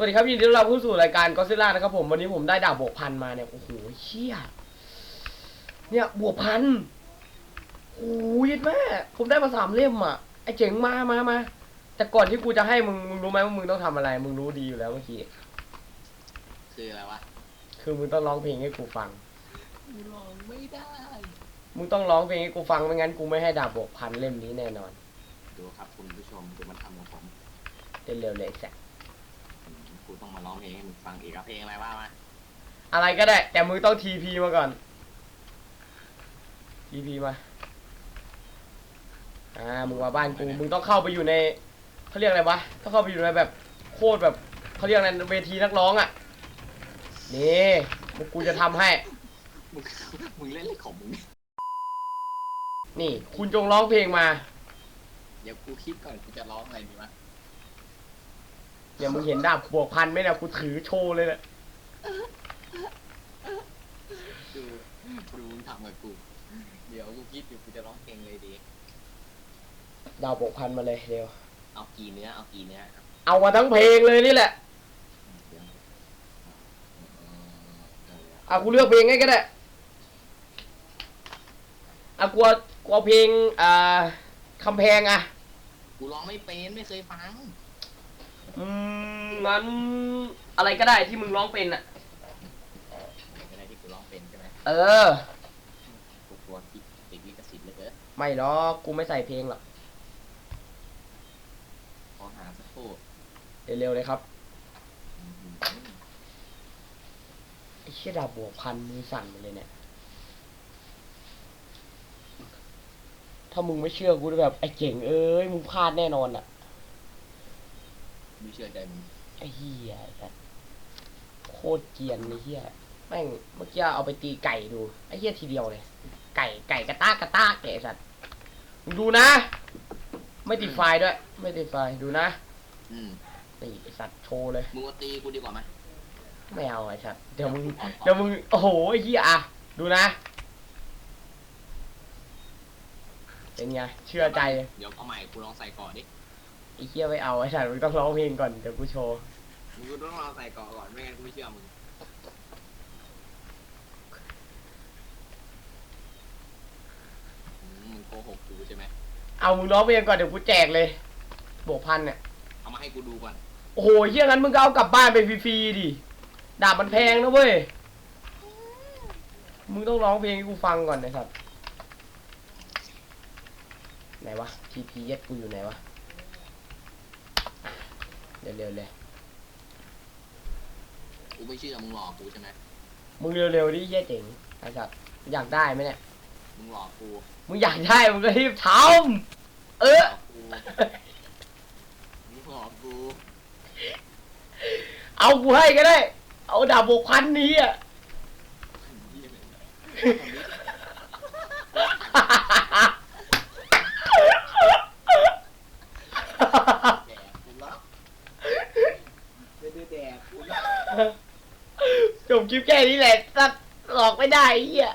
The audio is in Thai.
สวัสดีครับยินดีต้อนรับเข้าสู่รายการก็ซิล่านะครับผมวันนี้ผมได้ดาบบวกพันมาเนี่ยโอ้โหเชี่ยเนี่ยบวกพันโอ้ยแม่ผมได้มาสามเล่มอะไอ้เจ๋งมามามาแต่ก่อนที่กูจะให้มึงมึงรู้ไหมว่ามึงต้องทำอะไร มึงรู้ดีอยู่แล้วเมื่อกี้คืออะไรวะคือมึงต้องร้องเพลงให้กูฟังกูลองไม่ได้ มึงต้องร้องเพลงให้กูฟังไม่งั้นกูไม่ให้ดาบบวกพันเล่มนี้แน่นอน ดูครับคุณผู้ชมดูมันทำของผมเร็วๆเลยแซะอืม กูต้องมาร้องเพลงให้มึงฟังอีกครับเพลงอะไรว่ามาอะไรก็ได้ แต่มึงต้องทีพีมาก่อน ทีพีมา อ่า มึงมาบ้านกู มึงต้องเข้าไปอยู่ในเขาเรียกอะไรวะ ต้องเข้าไปอยู่ในแบบโคตรแบบเขาเรียกอะไรเวทีนักร้องอะ นี่มึงกูจะทำให้ มึงมึงเล่นอะไรของมึงเนี่ยนี่ คุณจงร้องเพลงมา เดี๋ยวกูคิดก่อนกูจะร้องอะไรดีวะ เดี๋ยวมึงเห็นดาบบวกพันไหมเนี่ยกูถือโชว์เลยแหละดูดูมึงทำกับกู เดี๋ยวกูคิดอยู่กูจะร้องเพลงเลยดี ดาวบวกพันมาเลยเร็ว เอากี่เนื้อเอากี่เนื้อครับเอามาทั้งเพลงเลยนี่แหละเดี๋ยวเอออะกูเลือกเพลงให้ก็ได้อะกูเอากูเอาเพลงอ่าคำแพงอะ กูร้องไม่เป็นไม่เคยฟัง อืมงั้นอะไรก็ได้ที่มึงร้องเป็นอะไม่ได้ที่กูร้องเป็นใช่ไหมเออ กูกลัวติดติดลิขสิทธิ์เหลยเกินไม่หรอกกูไม่ใส่เพลงหรอกขอหาสักครู่เร็วๆเลยครับอืมไอ้เชี่ยดาบบวกพันมือสั่นหมดเลยเนี่ย ถ้ามึงไม่เชื่อกูจะแบบไอ้เจ๋งเอ้ยมึงพลาดแน่นอนอะ ไม่เชื่อใจมึงไอ้เหี้ยไอ้สัสโคตรเกรียนไอ้เหี้ยแม่งเมื่อกี้เอาไปตีไก่ดูไอ้เหี้ยทีเดียวเลย ไก่ไก่กระตากกระตากแกไอ้สัสมึงดูนะ ไม่ติดไฟด้วย ไม่ติดไฟดูนะอืมนี่ไอ้สัตว์โชว์เลยมึงมาตีกูดีกว่าไหมไม่เอาไอ้สัตว์เดี๋ยวมึงเดี๋ยวมึงโอ้โหไอ้เหี้ยอะดูนะเป็นไงเชื่อใจ เดี๋ยวเอาใหม่กูลองใส่ก่อนดิ ไอ้เหี้ยไม่เอาไอ้สัตว์มึงต้องร้องเพลงก่อนเดี๋ยวกูโชว์ มึงก็ต้องลองใส่ก่อนก่อนไม่งั้นกูไม่เชื่อมึงอืมมึงโกหกกูใช่ไหมเอามึงร้องเพลงก่อนเดี๋ยวกูแจกเลยบวกพันเนี่ย เอามาให้กูดูก่อนโอ้โหเฮี้ยงั้นมึงก็เอากลับบ้านไปฟรีๆดิ ดาบมันแพงนะเว้ย มึงต้องร้องเพลงให้กูฟังก่อนนะครับ ไหนวะ TPS กูอยู่ไหนวะอะ เร็วๆเลย กูไม่เชื่อมึงหลอกกูใช่ไหมมึงเร็วๆดิเหี้ยเจ๋งไอ้สัตว์อยากได้ไหมเนี่ย มึงหลอกกูมึงอยากได้มึงก็รีบทำเอหอลอกกูมึงหลอกกูเอากูให้ก็ได้ เอาดาบบวกพันนี้อะ เหี้ยเลยแดกกูล็อกไม่ได้แดกกูล็อก จบคลิปแค่นี้แหละสัตว์หลอกไม่ได้ไอ้เหี้ย